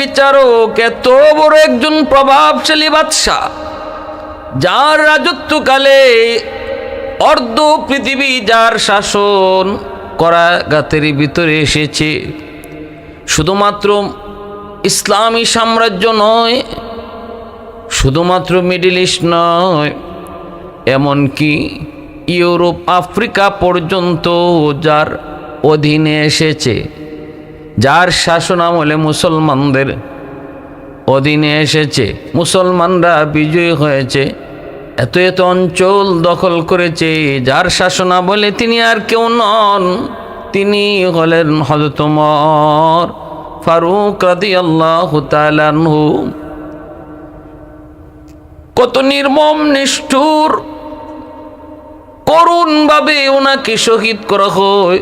বিচারক এত বড় একজন প্রভাবশালী বাদশাহ, যার রাজত্বকালে অর্ধ পৃথিবী যার শাসন করা গাতের ভিতরে এসেছে। শুধুমাত্র ইসলামী সাম্রাজ্য নয়, শুধুমাত্র মিডিল ইস্ট নয়, এমনকি ইউরোপ, আফ্রিকা পর্যন্ত যার অধীনে এসেছে। যার শাসন আমলে মুসলমানদের অধীনে এসেছে। মুসলমানরা বিজয়ী হয়েছে। এত এত অঞ্চল দখল করেছে। যার শাসনা বলে তিনি আর কেউ নন। তিনি হলেন হজতমর ফারুক রাদি আল্লাহ কত নির্মম, নিষ্ঠুর, করুণভাবে ওনাকে শহীদ করা হয়।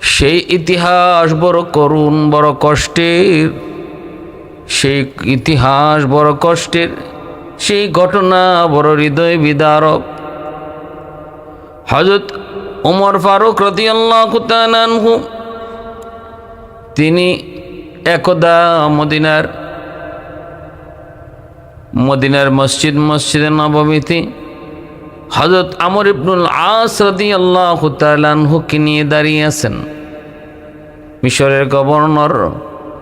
সেই ইতিহাস বড় করুণ, বড় কষ্টের। সেই ইতিহাস বড় কষ্টের, সেই ঘটনা বড় হৃদয় বিদারক। হজরত উমর ফারুক রতিয়াল্লাহু তিনি একদা মদিনার মদিনার মসজিদ, মসজিদে নবমীতে হজরত আমর ইবনুল আস রদি আল্লাহ তালানহুকে নিয়ে দাঁড়িয়ে আছেন। মিশরের গভর্নর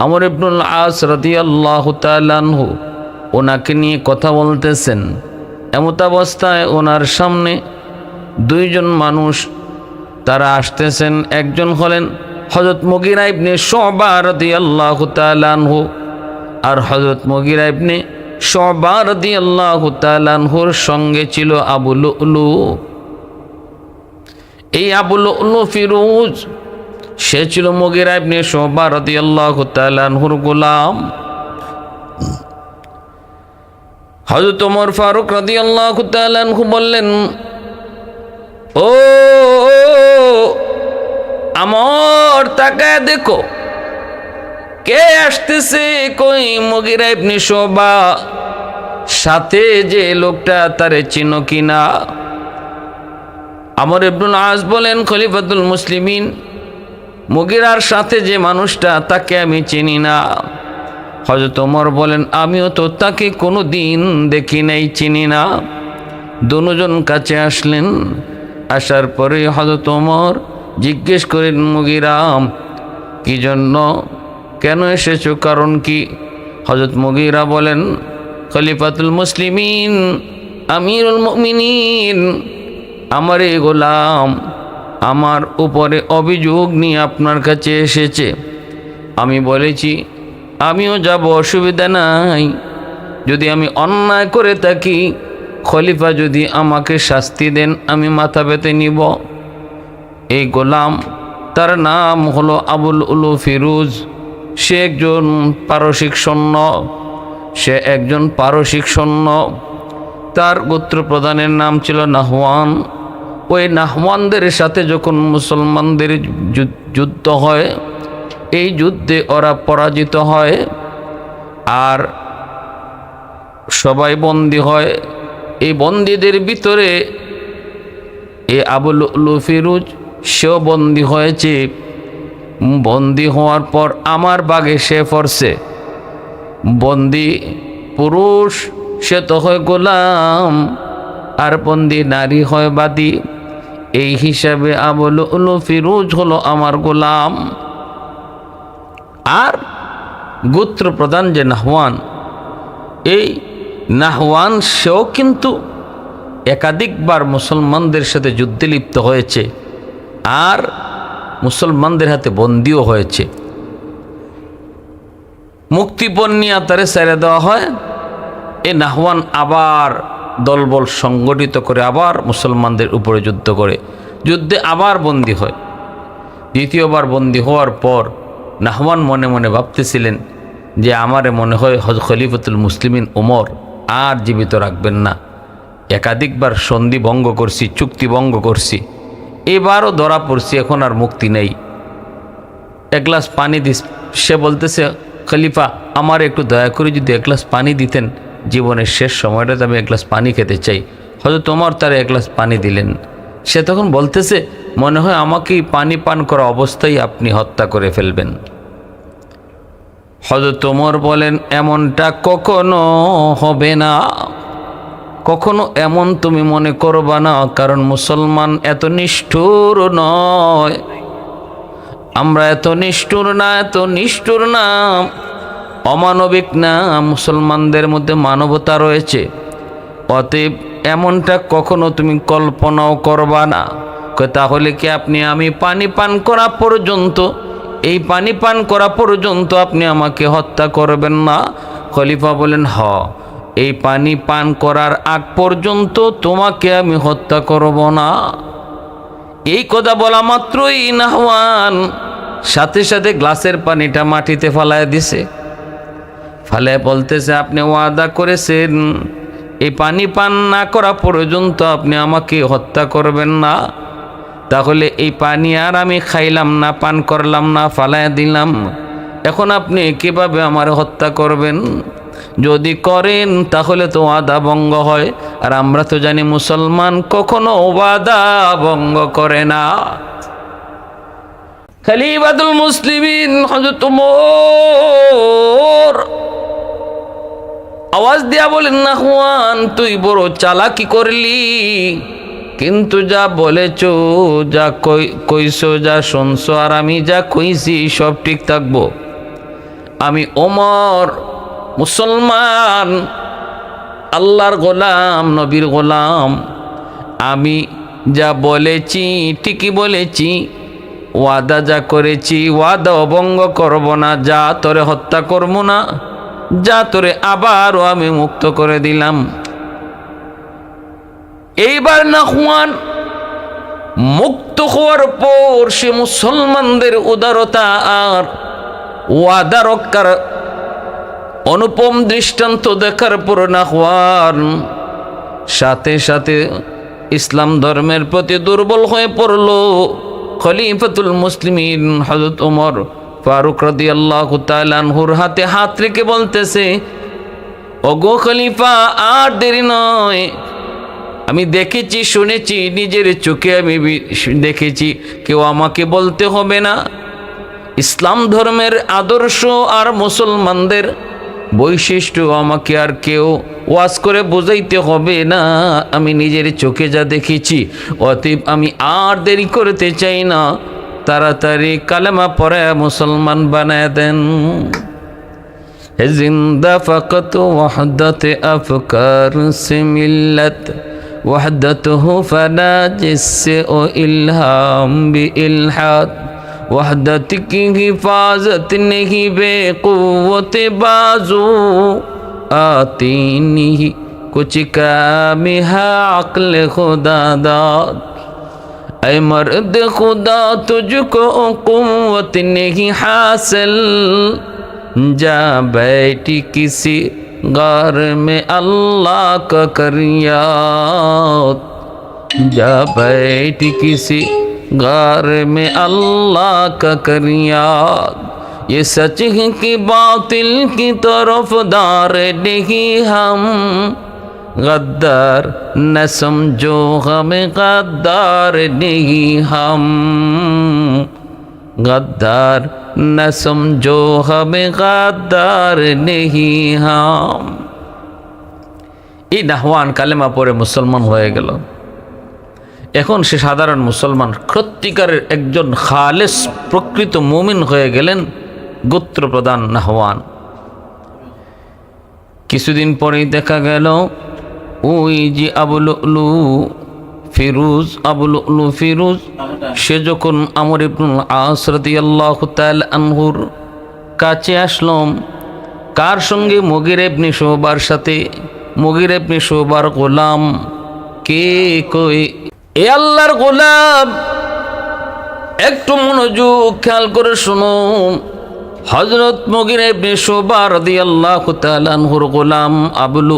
আমর ইবনুল আস রদি আল্লাহ তালানহু ওনাকে নিয়ে কথা বলতেছেন। এমতাবস্থায় ওনার সামনে দুইজন মানুষ তারা আসতেছেন। একজন হলেন হজরত মগিরা ইবনে শোবা রদি আল্লাহ তালানহু আর হজরত মগিরা ইবনে শোবা রদি আল্লাহ তালানহুর সঙ্গে ছিল আবুল উলু এই আবুল ফিরুজ সে ছিল মগিরা ইবনে শোবা রদি আল্লাহ তালানহুর গোলাম। হজরত ওমর ফারুক রাদি আল্লাহ তালানহু বললেন, ও, আমার, তাকায় দেখো, কে আসতেছে কই মগিরা ইবনে শোবা? সাথে যে লোকটা তারে চিনো কিনা? আমর ইবনুল আজ বলেন, খলিফাতুল মুসলিমিন। মুগিরার সাথে যে মানুষটা, তাকে আমি চিনি না। হজরত ওমর বলেন, আমিও তো তাকে কোনো দিন দেখি নাই, চিনি না। দুজন কাছে আসলেন। আসার পরে হজরত ওমর জিজ্ঞেস করেন মুগিরাম কি জন্য? কেন এসেছ? কারণ কি? হজরত মুগিরা বলেন, খলিফাতুল মুসলিমিন, আমিরুল মুমিনিন, আমার গোলাম আমার উপরে অভিযোগ নিয়ে আপনার কাছে এসেছে। আমি বলেছি, আমিও যাব, অসুবিধা নাই। যদি আমি অন্যায় করে থাকি, খলিফা যদি আমাকে শাস্তি দেন, আমি মাথা পেতে নিব। এই গোলাম, তার নাম হলো আবুল উলু ফিরুজ। সে একজন পারসিক সৈন্য। সে একজন পারসিক সৈন্য। তার গোত্র প্রধানের নাম ছিল নাহওয়ান। ওই নাহমানদের সাথে যখন মুসলমানদের যুদ্ধ হয়, এই যুদ্ধে ওরা পরাজিত হয় আর সবাই বন্দী হয়। এই বন্দীদের ভিতরে এ আবুল ফিরুজ সেও বন্দী হয়েছে। বন্দি হওয়ার পর আমার বাগে সে পড়ছে। বন্দি পুরুষ, সে তো হয় গোলাম, আর বন্দি নারী হয় বাদী। এই হিসাবে আবুল ফিরুজ হলো আমার গোলাম। আর গোত্র প্রধান যে নাহওয়ান, এই নাহওয়ান সেও কিন্তু একাধিকবার মুসলমানদের সাথে যুদ্ধে লিপ্ত হয়েছে আর মুসলমানদের হাতে বন্দিও হয়েছে। মুক্তিপণ নিয়ে তারে ছেড়ে দেওয়া হয়। এ নাহওয়ান আবার দলবল সংগঠিত করে আবার মুসলমানদের উপরে যুদ্ধ করে। যুদ্ধে আবার বন্দী হয়। দ্বিতীয়বার বন্দী হওয়ার পর নাহওয়ান মনে মনে ভাবতেছিলেন যে আমারে মনে হয় হজ খলিফতুল মুসলিমিন ওমর আর জীবিত রাখবেন না। একাধিকবার সন্ধি ভঙ্গ করছি, চুক্তি ভঙ্গ করছি। এবারও ধরা পড়ছি, এখন আর মুক্তি নেই। এক গ্লাস পানি দিস, সে বলতেছে, খলিফা, আমার একটু দয়া করে যদি এক গ্লাস পানি দিতেন জীবনের শেষ সময়টাতে আমি এক গ্লাস পানি খেতে চাই। হয়তো তোমার তারা এক গ্লাস পানি দিলেন। সে তখন বলতেছে, মনে হয় আমাকেই পানি পান করা অবস্থায় আপনি হত্যা করে ফেলবেন। হজরত ওমর বলেন, এমনটা কখনো হবে না। কখনো এমন তুমি মনে করবা না, কারণ মুসলমান এত নিষ্ঠুর নয়। আমরা এত নিষ্ঠুর না, এত নিষ্ঠুর না। অমানবিক না, মুসলমানদের মধ্যে মানবতা রয়েছে। অতএব এমনটা কখনো তুমি কল্পনাও করবা না। তাহলে কি আপনি আমি পানি পান করা পর্যন্ত, এই পানি পান করা পর্যন্ত আপনি আমাকে হত্যা করবেন না? খলিফা বলেন, হ, এই পানি পান করার আগ পর্যন্ত তোমাকে আমি হত্যা করব না। এই কথা বলা মাত্রই নাহওয়ান সাথে সাথে গ্লাসের পানিটা মাটিতে ফালায় দিছে। ফালে বলতেছে, আপনি ওয়াদা করেছেন। এই পানি পান না করা পর্যন্ত আপনি আমাকে হত্যা করবেন না। তাহলে এই পানি আর আমি খাইলাম না, পান করলাম না ফালায় দিলাম। এখন আপনি কীভাবে আমার হত্যা করবেন? যদি করেন, তাহলে তো ওয়াদা ভঙ্গ হয়। আর আমরা তো জানি মুসলমান কখনো ওয়াদা ভঙ্গ করে না। খালিবাদুল মুসলিমিন হজরত উমর আওয়াজ দিয়া বলেন না হুয়ান তুই বড় চালাকি করলি। কিন্তু যা বলেছ, যা কই, কইছো, যা শুনছো, আর আমি যা কইছি সব ঠিক থাকব। আমি ওমর, মুসলমান, আল্লাহর গোলাম, নবীর গোলাম। আমি যা বলেছি, ঠিকই বলেছি। ওয়াদা যা করেছি, ওয়াদা অভঙ্গ করব না, যা তোরে হত্যা করব না। যা তোরে আবারও আমি মুক্ত করে দিলাম। এইবার না হুয়ান, মুক্ত হওয়ার পর সে মুসলমানদের উদারতা আর ওয়াদা রক্ষার অনুপম দৃষ্টান্ত দেখার পর না হওয়ান সাথে সাথে ইসলাম ধর্মের প্রতি দুর্বল হয়ে পড়ল খলিফাতুল মুসলিমিন হজরত ওমর। ফারুক রদি আল্লাহ তালানহুর হাতে হাত রেখে বলতেছে, ওগো খলিফা, আর দেরি নয়। আমি দেখেছি, শুনেছি, নিজের চোখে আমি দেখেছি। কেউ আমাকে বলতে হবে না। ইসলাম ধর্মের আদর্শ আর মুসলমানদের বৈশিষ্ট্য আমাকে আর কেউ ওয়াজ করে বোঝাইতে হবে না। আমি নিজের চোখে যা দেখেছি, অতএব আমি আর দেরি করতে চাই না। তাড়াতাড়ি কালেমা পরে মুসলমান বানায় দেন। জিন্দা ফকত ওয়াহদত আফকার সে মিল্লত। ওয়াহদত হু ফনা জিসে ও ইলহাম বি ইলহাত وحدت کی حفاظت نہیں بے قوت بازو آتی نہیں کچھ کام ہے اے مرد خدا تجھ کو قوت نہیں حاصل جا بیٹھی کسی غار میں اللہ کا کریات جا بیٹھی کسی غار میں اللہ کا کریات یہ سچ کی باطل کی طرف دار نہیں ہم गद्दार न समझो हमें गद्दार नहीं हम गद्दार न समझो हमें गद्दार नहीं हम এই নাহওয়ান কালেমা পরে মুসলমান হয়ে গেল এখন সে সাধারণ মুসলমান সত্যিকারের একজন খালেস প্রকৃত মুমিন হয়ে গেলেন গোত্র প্রধান নাহওয়ান কিছুদিন পরেই দেখা গেল ওই যে আবুল ফিরুজ আবুল ফিরুজ, সে যখন আমর ইবনুল আসরতি আল্লাহ আনহুর কাছে আসলাম কার সঙ্গে মগির এবনি শোবার সাথে? মগির এবনি শোবার গোলাম কে কই? এ আল্লাহর গোলাম, একটু মনোযোগ খেয়াল করে শুনো। হজরত মগির এবনি শোবা রাদিয়াল্লাহু তাআলা আনহুর গোলাম আবুল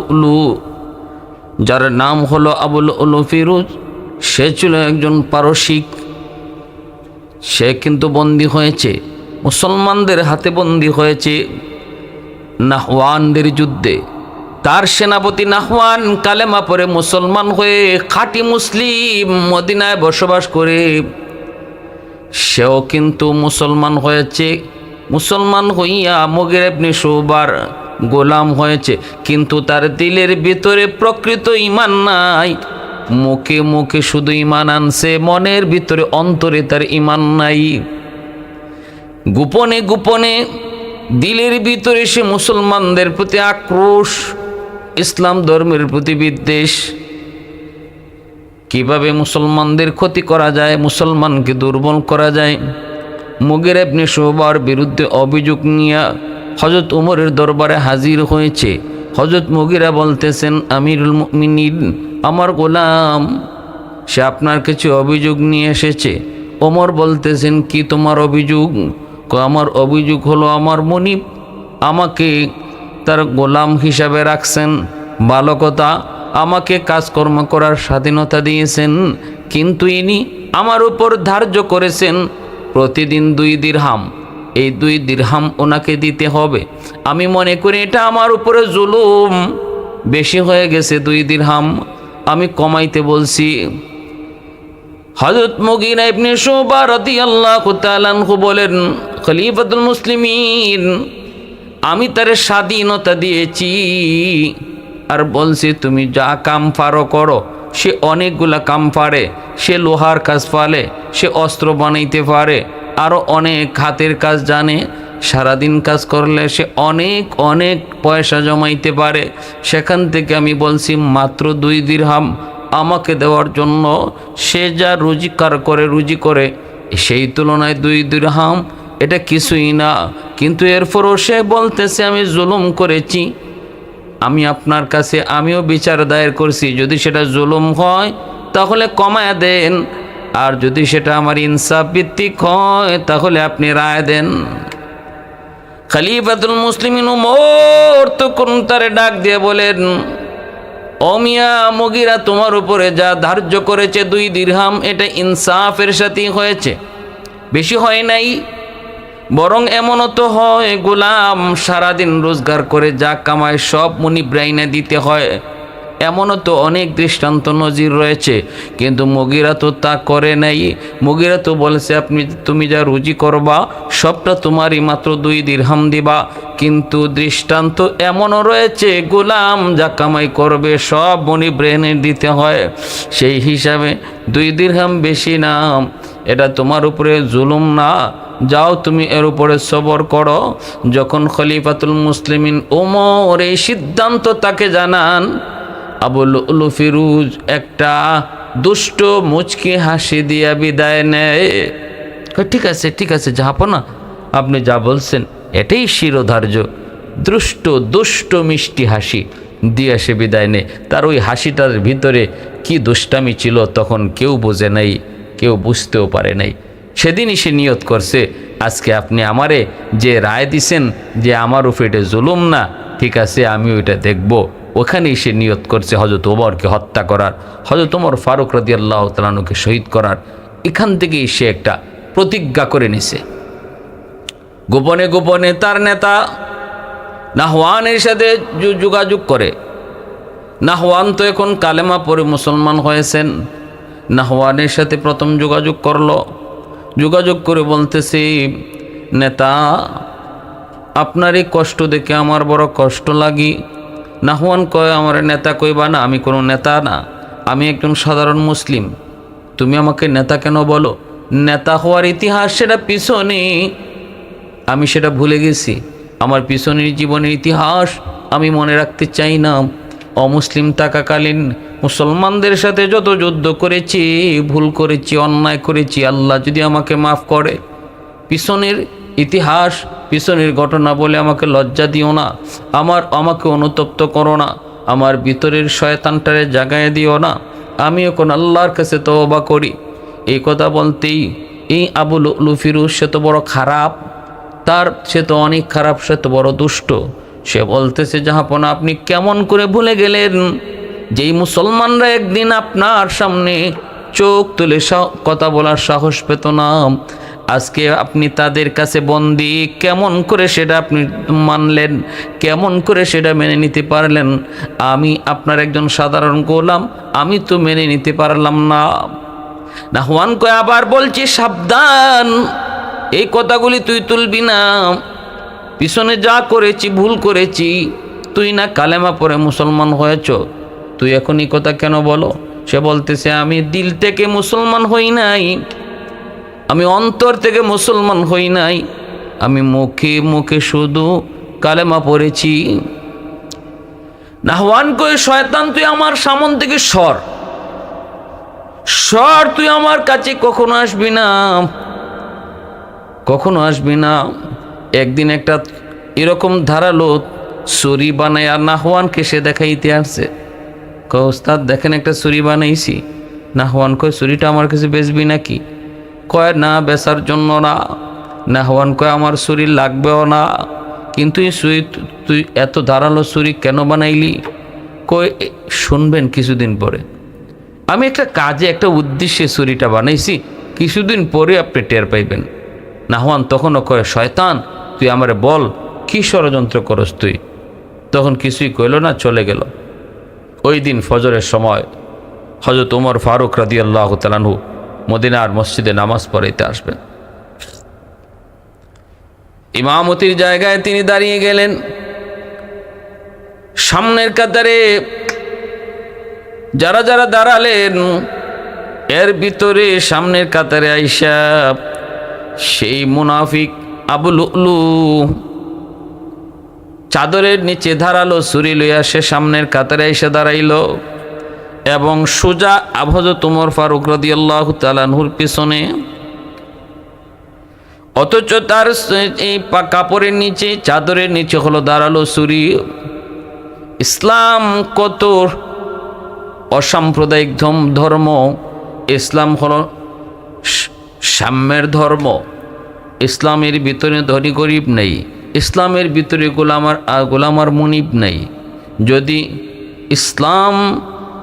যার নাম হলো আবুল উলু ফিরুজ, সে ছিল একজন পারসিক। সে কিন্তু বন্দী হয়েছে। মুসলমানদের হাতে বন্দী হয়েছে নাহওয়ানদের যুদ্ধে। তার সেনাপতি নাহওয়ান কালেমা পরে মুসলমান হয়ে খাঁটি মুসলিম মদিনায় বসবাস করে। সেও কিন্তু মুসলমান হয়েছে। মুসলমান হইয়া মগির আপনি গোলাম হয়েছে, কিন্তু তার দিলের ভিতরে প্রকৃত ইমান নাই। মুখে মুখে শুধু ইমান আনছে, মনের ভিতরে অন্তরে তার ইমান নাই। গোপনে গোপনে দিলের ভিতরে সে মুসলমানদের প্রতি আক্রোশ, ইসলাম ধর্মের প্রতি বিদ্বেষ। কীভাবে মুসলমানদের ক্ষতি করা যায়, মুসলমানকে দুর্বল করা যায়? মুগের আপনি শোবার বিরুদ্ধে অভিযোগ নিয়ে হজরত উমরের দরবারে হাজির হয়েছে। হজরত মুগিরা বলতেছেন, আমিরুল মিনিন আমার গোলাম, সে আপনার কিছু অভিযোগ নিয়ে এসেছে। ওমর বলতেছেন, কি তোমার অভিযোগ? আমার অভিযোগ হলো আমার মনিব, আমাকে তার গোলাম হিসাবে রাখছেন। ভালো কথা, আমাকে কাজকর্ম করার স্বাধীনতা দিয়েছেন, কিন্তু ইনি আমার উপর ধার্য করেছেন প্রতিদিন দুই দিরহাম। এই দুই দিরহাম ওনাকে দিতে হবে। আমি মনে করি এটা আমার উপরে জুলুম। বেশি হয়ে গেছে দুই দিরহাম। আমি কমাইতে বলছি হজরত মুগিরা ইবনে শুবা রাদিয়াল্লাহু তাআলা আনহু বলেন, খলিফাতুল মুসলিমিন, আমি তার স্বাধীনতা দিয়েছি। আর বলছি, তুমি যা কাম পারো করো। সে অনেকগুলা কাম পারে, সে লোহার কাজ পালে, সে অস্ত্র বানাইতে পারে আরও অনেক হাতের কাজ জানে, সারাদিন কাজ করলে সে অনেক অনেক পয়সা জমাইতে পারে। সেখান থেকে আমি বলছি, মাত্র দুই দিরহাম আমাকে দেওয়ার জন্য সে যা রুজিকার করে, রুজি করে, সেই তুলনায় দুই দিরহাম এটা কিছুই না। কিন্তু এরপরও সে বলতেছে, আমি জুলুম করেছি। আমি আপনার কাছে, আমিও বিচার দায়ের করছি। যদি সেটা জুলুম হয়, তাহলে কমায় দেন। আর যদি সেটা আমার ইনসাফ ভিত্তিক হয়, তাহলে আপনি রায় দেন। খলিফাতুল মুসলিমিন উমর তারে ডাক দিয়ে বলেন অমিয়া মগিরা, তোমার উপরে যা ধার্য করেছে দুই দিরহাম, এটা ইনসাফের সাথেই হয়েছে। বেশি হয় নাই, বরং এমনও তো হয়, গোলাম সারাদিন রোজগার করে যা কামায় সব মনি ব্রাইনে দিতে হয়। এমনও তো অনেক দৃষ্টান্ত নজির রয়েছে, কিন্তু মগিরা তো তা করে নাই। মগিরা তো বলেছে, আপনি তুমি যা রুজি করবা, সবটা তোমারই মাত্র দুই দিরহাম দিবা। কিন্তু দৃষ্টান্ত এমনও রয়েছে, গোলাম যা কামাই করবে, সব মনি ব্রেনে দিতে হয়। সেই হিসাবে দুই দিরহাম বেশি নাম এটা তোমার উপরে জুলুম না। যাও তুমি এর উপরে সবর করো। যখন খলিফাতুল মুসলিমিন ওমর এই সিদ্ধান্ত তাকে জানান আবুল ফিরুজ একটা দুষ্ট মুচকি হাসি দিয়া বিদায় নেয়। ঠিক আছে ঠিক আছে না। আপনি যা বলছেন, এটাই শিরোধার্য। দুষ্ট দুষ্ট মিষ্টি হাসি দিয়ে সে বিদায় নেয়। তার ওই হাসিটার ভিতরে কি দুষ্টামি ছিল তখন কেউ বোঝে নাই, কেউ বুঝতেও পারে নাই। সেদিনই সে নিয়ত করছে, আজকে আপনি আমারে যে রায় দিছেন যে আমার এটা জুলুম না, ঠিক আছে, আমি ওইটা দেখব। ওখানেই সে নিয়ত করছে হজরত ওমরকে হত্যা করার হজরত ওমর ফারুক রাদি আল্লাহ তালানুকে শহীদ করার। এখান থেকেই সে একটা প্রতিজ্ঞা করে নিছে। গোপনে গোপনে তার নেতা নাহওয়ানের সাথে যোগাযোগ করে। নাহওয়ান তো এখন কালেমা পরে মুসলমান হয়েছেন। নাহওয়ানের সাথে প্রথম যোগাযোগ করল। যোগাযোগ করে বলতেছি, নেতা আপনার এই কষ্ট দেখে আমার বড় কষ্ট লাগি। নাহওয়ান কয়, আমার নেতা কইবা না, আমি কোনো নেতা না। আমি একজন সাধারণ মুসলিম। তুমি আমাকে নেতা কেন বলো? নেতা হওয়ার ইতিহাস সেটা পিছনে। আমি সেটা ভুলে গেছি। আমার পিছনের জীবনের ইতিহাস আমি মনে রাখতে চাই না। অমুসলিম থাকাকালীন মুসলমানদের সাথে যত যুদ্ধ করেছি, ভুল করেছি, অন্যায় করেছি, আল্লাহ যদি আমাকে মাফ করে। পিছনের ইতিহাস পিছনের ঘটনা বলে আমাকে লজ্জা দিও না। আমার আমাকে অনুতপ্ত করো না। আমার ভিতরের শয়তানটারে জাগায় দিও না। আমি এখন আল্লাহর কাছে তওবা করি। এই কথা বলতেই এই আবুল লুফিরুজ সে তো বড় খারাপ, তার সে তো অনেক খারাপ, সে তো বড় দুষ্ট। সে বলতেছে জাহাপনা আপনি কেমন করে ভুলে গেলেন? যেই মুসলমানরা একদিন আপনার সামনে চোখ তুলে কথা বলার সাহস পেত না। আজকে আপনি তাদের কাছে বন্দি, কেমন করে সেটা আপনি মানলেন, কেমন করে সেটা মেনে নিতে পারলেন? আমি আপনার একজন সাধারণ গোলাম, আমি তো মেনে নিতে পারলাম না। নাহওয়ান কয়, আবার বলছি, সাবধান, এই কথাগুলি তুই তুলবি না। পিছনে যা করেছি, ভুল করেছি, তুই না কালেমা পরে মুসলমান হয়েছ। তুই এখন এই কথা কেন বলো? সে বলতেছে, আমি দিল থেকে মুসলমান হই নাই। আমি অন্তর থেকে মুসলমান হই নাই। আমি মুখে মুখে শুধু কালেমা পড়েছি। নাহওয়ান কয়ে শয়তান, তুই আমার সামন থেকে সর। সর, তুই আমার কাছে কখনো আসবি না। কখনো আসবি না। একদিন একটা এরকম ধারালো ছুরি বানায় আর নাহওয়ানকে সে দেখাইতে আসছে কয়, ওস্তাদ, দেখেন একটা ছুরি বানাইছি। নাহওয়ান কয়, ছুরিটা আমার কাছে বেচবি নাকি? কয়, না, বেচার জন্য না। নাহওয়ান কয়, আমার ছুরি লাগবেও না। কিন্তু এই তুই এত ধারালো ছুরি কেন বানাইলি? কয় শুনবেন কিছুদিন পরে। আমি একটা কাজে, একটা উদ্দেশ্যে ছুরিটা বানাইছি। কিছুদিন পরে আপনি টের পাইবেন। নাহওয়ান তখনও কয়, শয়তান, তুই আমারে বল, কি ষড়যন্ত্র করস তুই? তখন কিছুই কইল না, চলে গেল। ওই দিন ফজরের সময় হজরত উমর ফারুক রাদি আল্লাহ তালানহু মদিনার মসজিদে নামাজ পড়াইতে আসবেন। ইমামতির জায়গায় তিনি দাঁড়িয়ে গেলেন। সামনের কাতারে যারা যারা দাঁড়ালেন, এর ভিতরে সামনের কাতারে আইসা সেই মুনাফিক আবুল উলু চাদরের নিচে ধারালো ছুরি লইয়া সে সামনের কাতারে এসে দাঁড়াইল। এবং সোজা আভজ তুমর ফারুক রদি আল্লাহ তালানহুর পিছনে। অথচ তার এই কাপড়ের নিচে, চাদরের নিচে হলো দাঁড়াল সুরি ইসলাম কত অসাম্প্রদায়িক ধর্ম। ইসলাম হলো সাম্যের ধর্ম। ইসলামের ভিতরে ধনী গরিব নেই। ইসলামের ভিতরে গোলামার গোলামার মুনিব নেই। যদি ইসলাম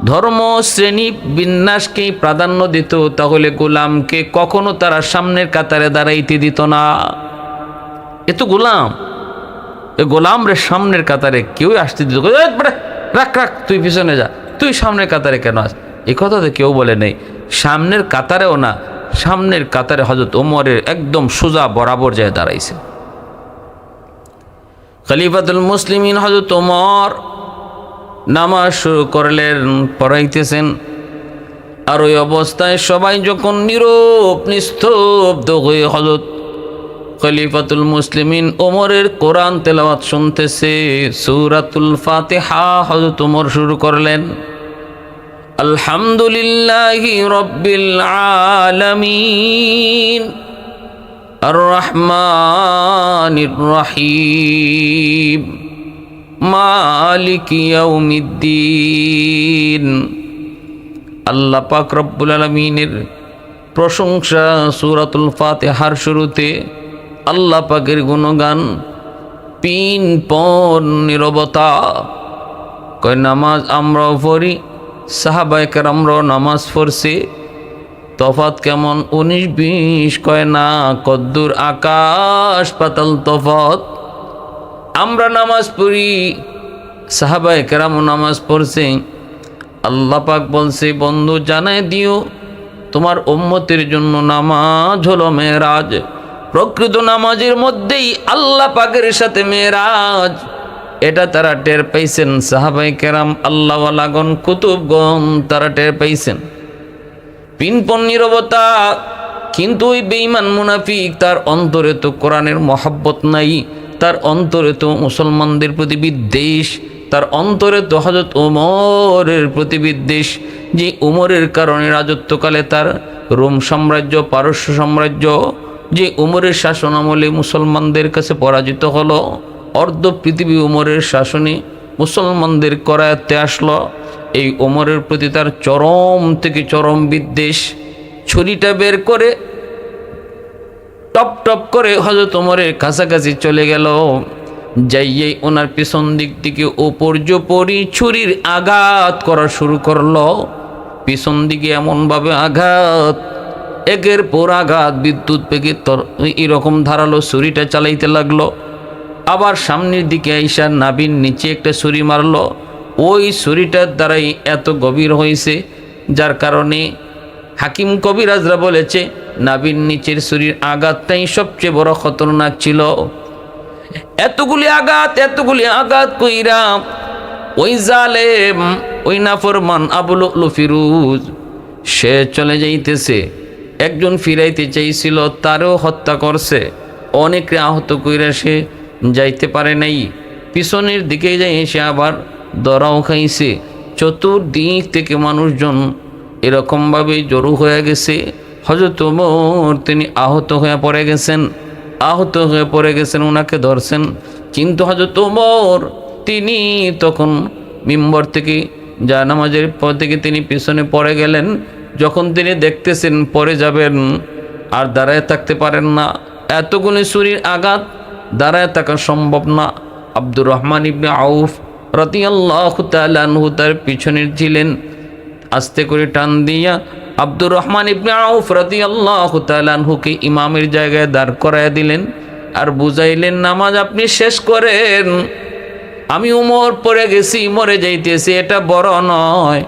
ধর্ম শ্রেণি বিন্যাসকেই প্রাধান্য দিত, তাহলে গোলামকে কখনো তারা সামনের কাতারে দাঁড়াইতে দিত না। এ তো গোলাম। এ গোলাম রে সামনের কাতারে কেউ আসতে দিত। রাখ রাখ, তুই পিছনে যা। তুই সামনের কাতারে কেন আস? এ কথা তো কেউ বলে নেই। সামনের কাতারেও না, সামনের কাতারে হজরত ওমরের একদম সোজা বরাবর যায় দাঁড়াইছে। খলিফাতুল মুসলিমিন হজরত ওমর নামাজ শুরু করলেন পড়াইতেছেন। আর ওই অবস্থায় সবাই যখন নীরব, নিস্তব্ধ হয়ে হজরত খলিফাতুল মুসলিমিন ওমরের কোরআন তেলাওয়াত শুনতেছে, সূরাতুল ফাতিহা হযরত ওমর শুরু করলেন। আলহামদুলিল্লাহি রব্বিল আলামিন। আর রহমানির রহিম। মালিক আল্লাহ পাক রব্বুল আলমিনের প্রশংসা সুরাতুল ফাতেহার শুরুতে আল্লাহ পাকের গুণগান, পিন পন নিরবতা, কয় নামাজ আমরাও পড়ি সাহাবাইকার আমরাও নামাজ পড়ছি তফাত কেমন? উনিশ বিশ, কয় না, কদ্দুর আকাশ পাতাল তফাত আমরা নামাজ পড়ি সাহাবাই কেরাম নামাজ পড়ছে আল্লাহ পাক বলছে, বন্ধু, জানাই দিও, তোমার উম্মতের জন্য নামাজ হলো মেয়েরাজ। প্রকৃত নামাজের মধ্যেই আল্লাহ পাকের সাথে মেয়েরাজ। এটা তারা টের পাইছেন সাহাবাই কেরাম আল্লাহওয়ালাগন কুতুবগণ তারা টের পাইছেন পিনপন নিরবতা কিন্তু ওই বেঈমান মুনাফিক, তার অন্তরে তো কোরআনের মহাব্বত নাই। তার অন্তরে তো মুসলমানদের প্রতি বিদ্বেষ, তার অন্তরে তো হজরত ওমরের প্রতি বিদ্বেষ, যে উমরের কারণে রাজত্বকালে তার রোম সাম্রাজ্য, পারস্য সাম্রাজ্য, যে উমরের শাসন আমলে মুসলমানদের কাছে পরাজিত হলো, অর্ধ পৃথিবী উমরের শাসনে মুসলমানদের করায়ত্তে আসলো, এই ওমরের প্রতি তার চরম থেকে চরম বিদ্বেষ, ছুরিটা বের করে টপ টপ করে হজরত ওমরের কাছাকাছি চলে গেল। যাইয়ে ওনার পিছন দিক থেকে উপর্যপরি ছুরির আঘাত করা শুরু করল। পিছন দিকে এমনভাবে আঘাত, একের পর আঘাত, বিদ্যুৎ বেগে তর, এরকম ধারালো ছুরিটা চালাইতে লাগল। আবার সামনের দিকে আইসা নাবির নিচে একটা ছুরি মারলো। ওই ছুরিটার দ্বারাই এত গভীর হয়েছে, যার কারণে হাকিম কবিরাজরা বলেছে নাবির নিচের শরীর আঘাতটাই সবচেয়ে বড় খতরনাক ছিল। এতগুলি আঘাত এতগুলি আঘাত কইরা ওই জালেম, ওই নাফরমান আবুল ফিরুজ, সে চলে যাইতেছে। একজন ফিরাইতে চাইছিল, তারও হত্যা করছে। অনেকে আহত কইরা সে যাইতে পারে নাই। পিছনের দিকে যাই সে আবার দরাও খাইছে। চতুর্দিক থেকে মানুষজন এরকমভাবে জড়ো হয়ে গেছে। হজরত ওমর, তিনি আহত হয়ে পড়ে গেছেন। আহত হয়ে পড়ে গেছেন ওনাকে ধরছেন। কিন্তু হজরত ওমর, তিনি তখন মিম্বর থেকে যা নামাজের পর থেকে তিনি পিছনে পড়ে গেলেন। যখন তিনি দেখতেছেন পরে যাবেন, আর দাঁড়ায় থাকতে পারেন না। এতগুলি শরীর আঘাত দাঁড়ায় থাকা সম্ভব না। আব্দুর রহমান ইবনে আউফ রতিয়াল্লাহ তালানহু তার পিছনের ছিলেন। আস্তে করে টান দিয়া আব্দুর রহমান ইবনে আউফ রতিয়াল্লাহ তালানহুকে ইমামের জায়গায় দাঁড় করাইয়া দিলেন আর বুঝাইলেন, নামাজ আপনি শেষ করেন। আমি উমর পড়ে গেছি, মরে যাইতেছি, এটা বড় নয়।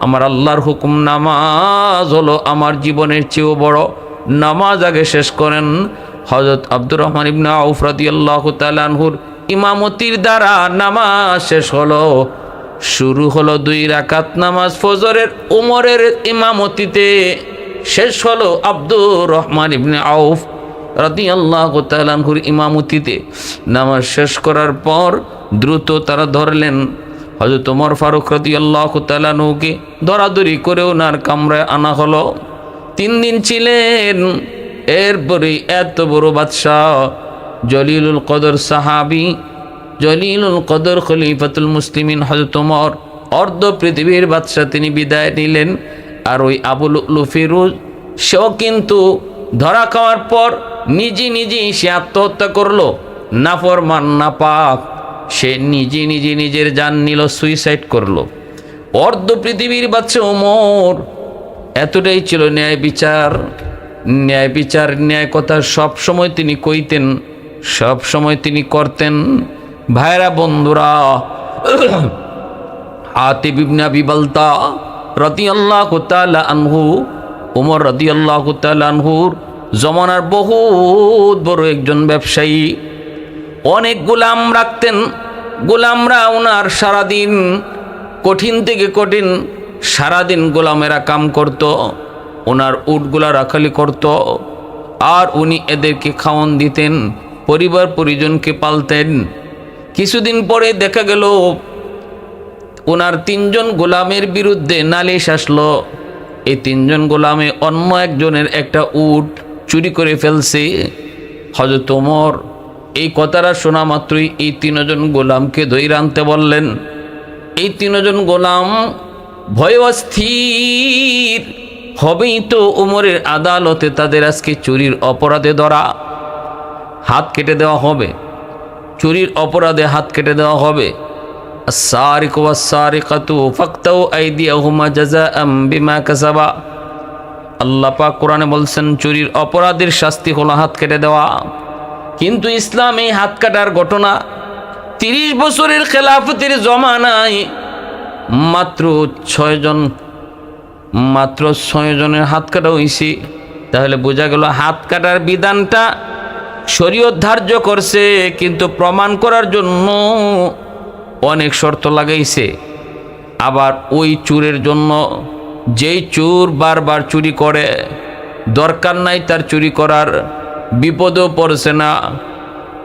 আমার আল্লাহর হুকুম নামাজ হলো আমার জীবনের চেয়েও বড়। নামাজ আগে শেষ করেন। হজরত আব্দুর রহমান ইবনা আউফ রাদিয়াল্লাহু তাআলাহুর ইমামতির দ্বারা নামাজ শেষ হলো। শুরু হলো দুই রাকাত নামাজ, ফজরের উমরের ইমামতিতে। শেষ হলো আব্দুর রহমান ইবনে আউফ রাদিয়াল্লাহু তাআলাহুর ইমামতিতে। নামাজ শেষ করার পর দ্রুত তারা ধরলেন হজরত ওমর ফারুক রাদিয়াল্লাহু তাআলাহুকে দরাদরি করে ওনার কামরায় আনা হলো। তিন দিন ছিলেন। এরপরে এত বড় বাদশাহ জলিলুল কদর সাহাবি জলিলুল কদর খলিফাতুল মুসলিমিন হজরত অর্ধ পৃথিবীর বাদশাহ তিনি বিদায় নিলেন। আর ওই আবুল উলু ফিরুজ সেও কিন্তু ধরা খাওয়ার পর নিজে নিজেই সে আত্মহত্যা করল। নাফরমান, নাপাক, সে নিজে নিজে নিজের যান নিল সুইসাইড করল। অর্ধ পৃথিবীর বাচ্চা ওমর, এতটাই ছিল ন্যায় বিচার। ন্যায় বিচার, ন্যায় কথা সব সময় তিনি কইতেন সব সময় তিনি করতেন। ভাইরা বন্ধুরা হাতে বিবনা বিবলতা রতি আল্লাহ আনহু, উমর রতি আল্লাহ আনহুর জমানার বহুত বড় একজন ব্যবসায়ী। অনেক গোলাম রাখতেন। গোলামরা ওনার সারাদিন কঠিন থেকে কঠিন সারাদিন গোলামেরা কাম করত ওনার উটগুলা রাখালি করত, আর উনি এদেরকে খাওয়ান দিতেন, পরিবার পরিজনকে পালতেন। কিছুদিন পরে দেখা গেল, ওনার তিনজন গোলামের বিরুদ্ধে নালিশ আসলো। এই তিনজন গোলামে অন্য একজনের একটা উট চুরি করে ফেলছে। হজরত ওমর, এই কথাটা শোনা মাত্রই এই তিনজন গোলামকে দইরা আনতে বললেন, এই তিনজন গোলাম ভয় অস্থির। হবেই তো ওমরের আদালতে তাদের আজকে চুরির অপরাধে ধরা। হাত কেটে দেওয়া হবে। চুরির অপরাধে হাত কেটে দেওয়া হবে السارق والسارقة فاقطعوا أيديهما جزاء بما كسبا আল্লাহ পাক কোরআনে বলছেন চুরির অপরাধের শাস্তি হলো হাত কেটে দেওয়া কিন্তু ইসলাম এই হাত কাটার ঘটনা তিরিশ বছরের খেলাফতের জমানায় মাত্র ছয়জন মাত্র ছয় জনের হাত কাটা হয়েছে তাহলে বোঝা গেল হাত কাটার বিধানটা শরীয়ত ধার্য করছে, কিন্তু প্রমাণ করার জন্য অনেক শর্ত লাগাইছে। আবার ওই চুরের জন্য যেই চুর বারবার চুরি করে, দরকার নাই তার চুরি করার, বিপদও পড়ছে না,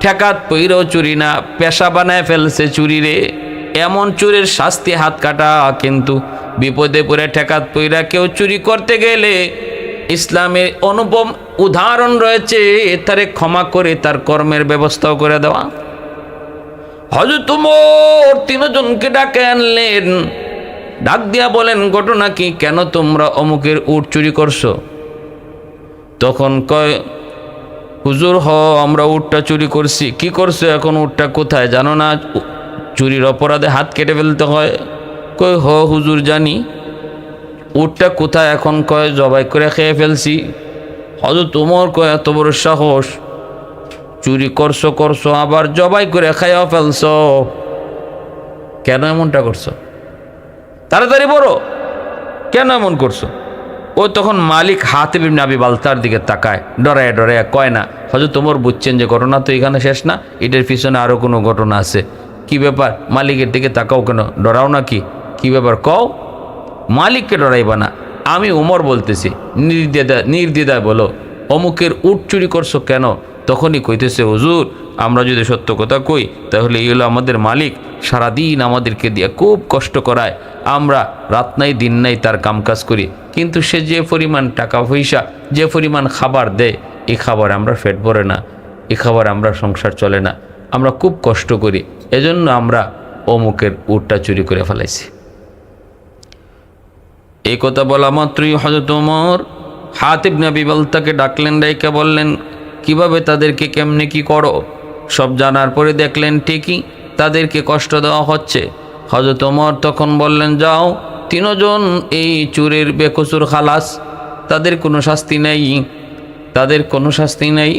ঠেকাত পইরেও চুরি না, পেশা বানায় ফেলছে চুরিরে। এমন চুরের শাস্তি হাত কাটা, কিন্তু বিপদে পড়ে ঠেকাত পইরা কেউ চুরি করতে গেলে ইসলামের অনুপম উদাহরণ রয়েছে তারে ক্ষমা করে তার কর্মের ব্যবস্থাও করে দেওয়া। হজরত উমর তিনজনকে ডাকে আনলেন। ডাক দিয়া বলেন, ঘটনা কি? কেন তোমরা অমুকের উট চুরি করছ? তখন কয়, হুজুর, হ, আমরা উটটা চুরি করছি। কি করছ এখন? উটটা কোথায়? জানো না? চুরির অপরাধে হাত কেটে ফেলতে হয়। কই হ, হুজুর, জানি। উটটা কোথায় এখন কয় জবাই করে খেয়ে ফেলছি? হজরত উমর কয়, এত বড় সাহস। চুরি করছ করছ, আবার জবাই করে খাইয়া ফেলছো। কেন এমনটা করছ? তাড়াতাড়ি বড় কেন এমন করছ? ও তখন মালিক হাতে বিবনে আবি বালতার দিকে তাকায়, ডরায় ডরায়, কয় না হয়তো তোমার বুঝছেন যে ঘটনা তো এখানে শেষ না? এটার পিছনে আরও কোনো ঘটনা আছে। কি ব্যাপার? মালিকের দিকে তাকাও কেন? ডরাও না কি কি ব্যাপার? কও। মালিককে ডরাইবা না। আমি উমর বলতেছি নির্দ্বিধা নির্দ্বিধায় বলো, অমুকের উট চুরি করছ কেন? তখনই কইতেছে, হুজুর, আমরা যদি সত্য কথা কই, তাহলে এই হলো আমাদের মালিক। সারাদিন আমাদেরকে দিয়ে খুব কষ্ট করায়। আমরা রাত নাই, দিন নাই তার কামকাজ করি। কিন্তু সে যে পরিমাণ টাকা পয়সা, যে পরিমাণ খাবার দেয় এই খাবার আমরা ফেট ভরে না। এই খাবার আমরা সংসার চলে না। আমরা খুব কষ্ট করি। এজন্য আমরা অমুকের উটটা চুরি করে ফেলাইছি। এই কথা বলা মাত্রই হজরত ওমর হাতিব নবী বলতাকে ডাকলেন, ডাইকা বললেন, কীভাবে তাদেরকে কেমনে কি করো? সব জানার পরে দেখলেন, ঠিকই, তাদেরকে কষ্ট দেওয়া হচ্ছে। হজরত ওমর তখন বললেন, যাও, তিনজন এই চুরের বেকসুর খালাস, তাদের কোনো শাস্তি নেই। তাদের কোনো শাস্তি নেই?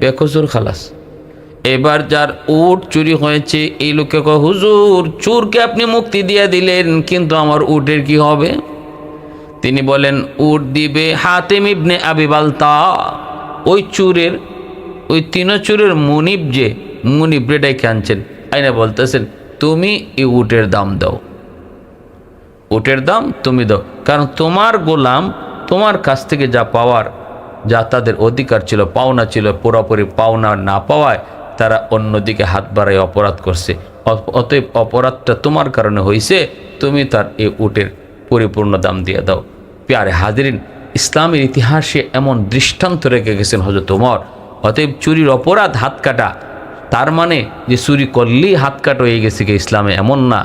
বেকসুর খালাস। এবার যার উট চুরি হয়েছে, এই লোকে হুজুর, চুরকে আপনি মুক্তি দিয়ে দিলেন, কিন্তু আমার উটের কি হবে তিনি বলেন, উট দিবে হাতেম ইবনে আবি বালতা। ওই চুরের, ওই তিন চুরের মুনিব যে, মুনিব রেডাইকে আনছেন। আইনা বলতেছেন, তুমি এই উটের দাম দাও। উটের দাম তুমি দাও। কারণ তোমার গোলাম তোমার কাছ থেকে যা পাওয়ার, যা তাদের অধিকার ছিল, পাওনা ছিল, পুরোপুরি পাওনা না পাওয়ায় তারা অন্যদিকে হাত বাড়ায় অপরাধ করছে। অতএব অপরাধটা তোমার কারণে হয়েছে তুমি তার এই উটের পরিপূর্ণ দাম দিয়ে দাও। পেয়ারে হাজিরিন, ইসলামের ইতিহাসে এমন দৃষ্টান্ত রেখে গেছেন হজরত ওমর। অতএব চুরির অপরাধ হাত কাটা। তার মানে যে চুরি করলেই হাত কাটা হয়ে গেছে কি ইসলামে এমন না।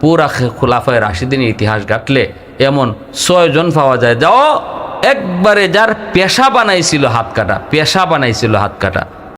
পুরা খোলাফায় রাশিদিনের ইতিহাস ঘাটলে এমন ছয়জন পাওয়া যায়। যাও, একবারে যার পেশা বানাইছিল হাত কাটা, পেশা বানাইছিল হাত কাটা।